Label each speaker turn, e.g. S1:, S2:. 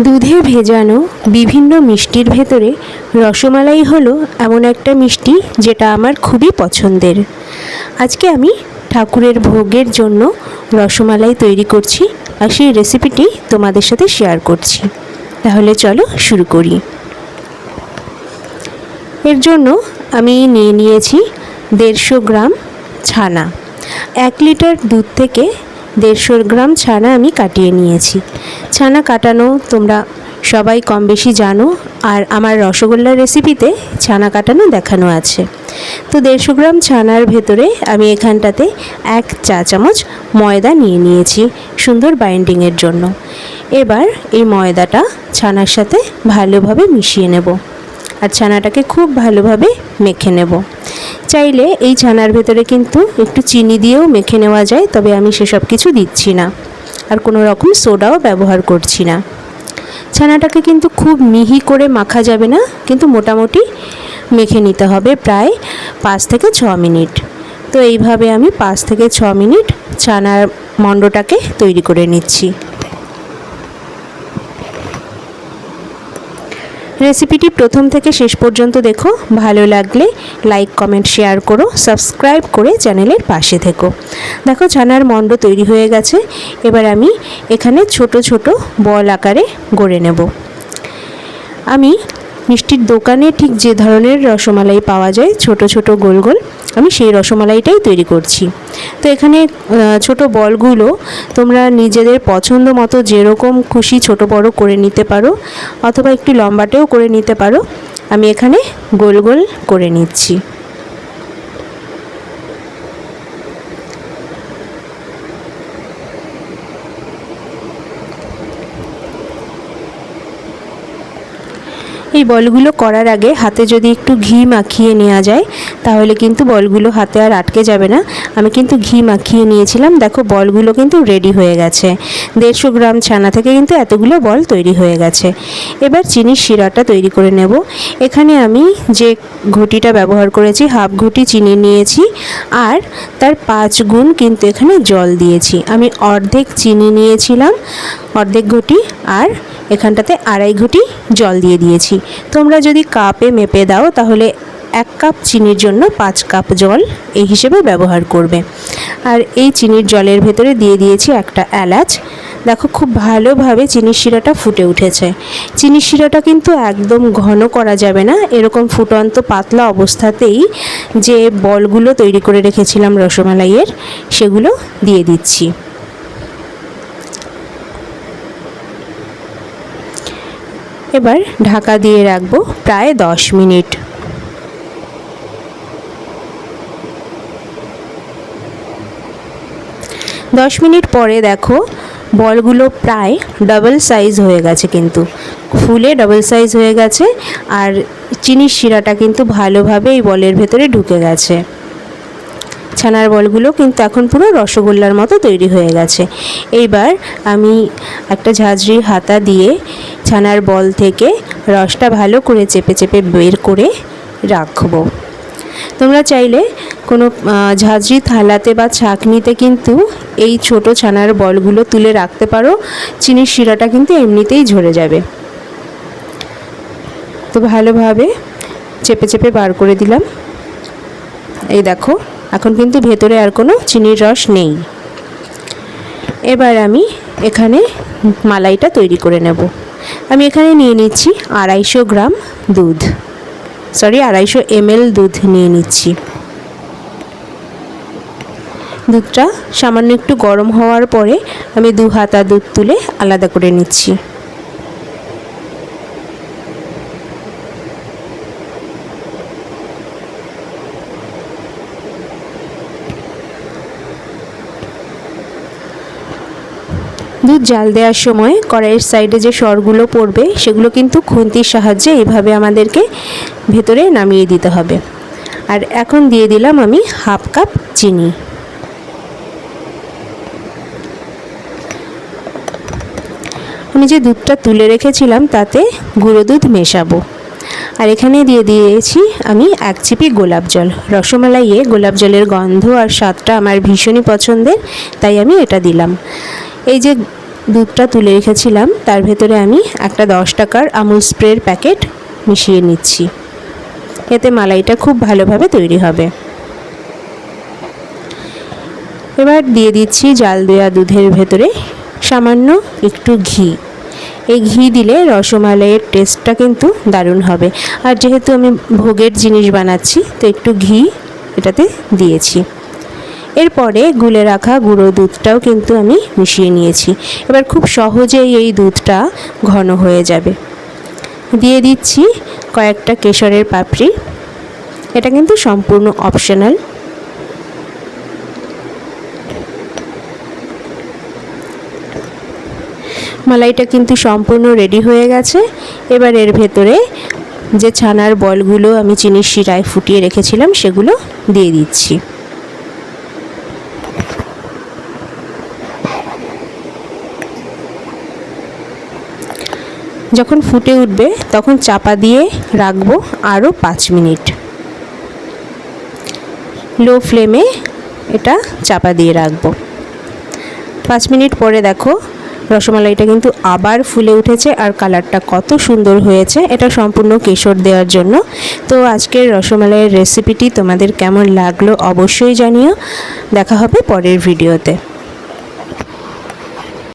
S1: দুধে ভেজানো বিভিন্ন মিষ্টির ভেতরে রসমালাই হলো এমন একটা মিষ্টি যেটা আমার খুবই পছন্দের। আজকে আমি ঠাকুরের ভোগের জন্য রসমালাই তৈরি করছি আর সেই রেসিপিটি তোমাদের সাথে শেয়ার করছি। তাহলে চলো শুরু করি। এর জন্য আমি নিয়ে নিয়েছি দেড়শো গ্রাম ছানা। এক লিটার দুধ থেকে দেড়শো গ্রাম ছানা আমি কাটিয়ে নিয়েছি। ছানা কাটানো তোমরা সবাই কম বেশি জানো, আর আমার রসগোল্লার রেসিপিতে ছানা কাটানো দেখানো আছে। তো দেড়শো গ্রাম ছানার ভেতরে আমি এখানটাতে এক চা চামচ ময়দা নিয়ে নিয়েছি সুন্দর বাইন্ডিংয়ের জন্য। এবার এই ময়দাটা ছানার সাথে ভালোভাবে মিশিয়ে নেব আর ছানাটাকে খুব ভালোভাবে মেখে নেব। চাইলে এই ছানার ভেতরে কিন্তু একটু চিনি দিয়েও মেখে নেওয়া যায়, তবে আমি সেসব কিছু দিচ্ছি না। আর কোনো রকম সোডাও ব্যবহার করছি না। ছানাটাকে কিন্তু খুব মিহি করে মাখা যাবে না, কিন্তু মোটামুটি মেখে নিতে হবে প্রায় পাঁচ থেকে ছ মিনিট। তো এইভাবে আমি পাঁচ থেকে ছ মিনিট ছানার মণ্ডটাকে তৈরি করে নিচ্ছি। রেসিপিটি প্রথম থেকে শেষ পর্যন্ত দেখো। ভালো লাগলে লাইক, কমেন্ট, শেয়ার করো। সাবস্ক্রাইব করে চ্যানেলের পাশে থেকো। দেখো, ছানার মণ্ড তৈরি হয়ে গেছে। এবার আমি এখানে ছোট ছোট বল আকারে গড়ে নেব। আমি মিষ্টির দোকানে ঠিক যে ধরনের রসমালাই পাওয়া যায়, ছোট ছোট গোল গোল, আমি সেই রসমালাইটাই তৈরি করছি। তো এখানে ছোট বলগুলো তোমরা নিজেদের পছন্দ মতো যেরকম খুশি ছোট বড় করে নিতে পারো, অথবা একটু লম্বাটেও করে নিতে পারো। আমি এখানে গোল গোল করে নিচ্ছি। এই বলগুলো করার আগে হাতে যদি একটু ঘি মাখিয়ে নেওয়া যায়, তাহলে কিন্তু বলগুলো হাতে আর আটকে যাবে না। আমি কিন্তু ঘি মাখিয়ে নিয়েছিলাম। দেখো, বলগুলো কিন্তু রেডি হয়ে গেছে। দেড়শো গ্রাম ছানা থেকে কিন্তু এতগুলো বল তৈরি হয়ে গেছে। এবার চিনির শিরাটা তৈরি করে নেব। এখানে আমি যে ঘটিটা ব্যবহার করেছি, হাফ ঘটি চিনি নিয়েছি আর তার পাঁচ গুণ কিন্তু এখানে জল দিয়েছি। আমি অর্ধেক চিনি নিয়েছিলাম, অর্ধেক ঘটি আর এখানটাতে আড়াই ঘটি জল দিয়ে দিয়েছি। তোমরা যদি কাপে মেপে দাও, তাহলে এক কাপ চিনির জন্য পাঁচ কাপ জল এই হিসেবে ব্যবহার করবে। আর এই চিনির জলের ভেতরে দিয়ে দিয়েছি একটা এলাচ। দেখো খুব ভালোভাবে চিনির শিরাটা ফুটে উঠেছে। চিনির শিরাটা কিন্তু একদম ঘন করা যাবে না। এরকম ফুটন্ত পাতলা অবস্থাতেই যে বলগুলো তৈরি করে রেখেছিলাম রসমালাইয়ের, সেগুলো দিয়ে দিচ্ছি। এবার ঢাকা দিয়ে রাখব প্রায় দশ মিনিট। দশ মিনিট পরে দেখো, বলগুলো প্রায় ডাবল সাইজ হয়ে গেছে কিন্তু। ফুলে ডাবল সাইজ হয়ে গেছে আর চিনির শিরাটা কিন্তু ভালোভাবে এই বলের ভেতরে ঢুকে গেছে। ছানার বলগুলো কিন্তু এখন পুরো রসগোল্লার মতো তৈরি হয়ে গেছে। এইবার আমি একটা ঝাঁঝরি হাতা দিয়ে ছানার বল থেকে রসটা ভালো করে চেপে চেপে বের করে রাখব। তোমরা চাইলে কোনো ঝাঁঝরি থালাতে বা ছাঁকনিতে কিন্তু এই ছোট ছানার বলগুলো তুলে রাখতে পারো। চিনির শিরাটা কিন্তু এমনিতেই ঝরে যাবে। তো ভালোভাবে চেপে চেপে বার করে দিলাম। এই দেখো এখন কিন্তু ভেতরে আর কোনো চিনির রস নেই। এবার আমি এখানে মালাইটা তৈরি করে নেব। আমি এখানে নিয়ে নিচ্ছি আড়াইশো গ্রাম দুধ। সরি আড়াইশো এমএল দুধ নিয়ে নিচ্ছি। দুধটা সামান্য একটু গরম হওয়ার পরে আমি দু হাতা দুধ তুলে আলাদা করে নিচ্ছি। দুধ জাল দেওয়ার সময় কড়াইয়ের সাইডে যে সরগুলো পড়বে, সেগুলো কিন্তু খুন্তির সাহায্যে এইভাবে আমাদেরকে ভেতরে নামিয়ে দিতে হবে। আর এখন দিয়ে দিলাম আমি হাফ কাপ চিনি। আমি যে দুধটা তুলে রেখেছিলাম, তাতে গুঁড়ো দুধ মেশাবো। আর এখানে দিয়ে দিয়েছি আমি এক চিপি গোলাপ জল। রসমালাইয়ে গোলাপ জলের গন্ধ আর স্বাদটা আমার ভীষণই পছন্দের, তাই আমি এটা দিলাম। এই যে দুধটা তুলে রেখেছিলাম, তার ভেতরে আমি একটা দশ টাকার আমুল স্প্রের প্যাকেট মিশিয়ে নিচ্ছি। এতে মালাইটা খুব ভালোভাবে তৈরি হবে। এবার দিয়ে দিচ্ছি জাল দেওয়া দুধের ভেতরে সামান্য একটু ঘি। এই ঘি দিলে রসমালাইয়ের টেস্টটা কিন্তু দারুণ হবে। আর যেহেতু আমি ভোগের জিনিস বানাচ্ছি, তো একটু ঘি এটাতে দিয়েছি। এরপরে গুলে রাখা গুঁড়ো দুধটাও কিন্তু আমি মিশিয়ে নিয়েছি। এবার খুব সহজেই এই দুধটা ঘন হয়ে যাবে। দিয়ে দিচ্ছি কয়েকটা কেশরের পাপড়ি। এটা কিন্তু সম্পূর্ণ অপশনাল মালাইটা কিন্তু সম্পূর্ণ রেডি হয়ে গেছে। এবার এর ভেতরে যে ছানার বলগুলো আমি চিনির শিরায় ফুটিয়ে রেখেছিলাম, সেগুলো দিয়ে দিচ্ছি। যখন ফুটে উঠবে, তখন চাপা দিয়ে রাখব আরও পাঁচ মিনিট। লো ফ্লেমে এটা চাপা দিয়ে রাখব। পাঁচ মিনিট পরে দেখো, রসমালাইটা কিন্তু আবার ফুলে উঠেছে আর কালারটা কত সুন্দর হয়েছে, এটা সম্পূর্ণ কেশর দেওয়ার জন্য। তো আজকের রসমালাইয়ের রেসিপিটি তোমাদের কেমন লাগল অবশ্যই জানিও। দেখা হবে পরের ভিডিওতে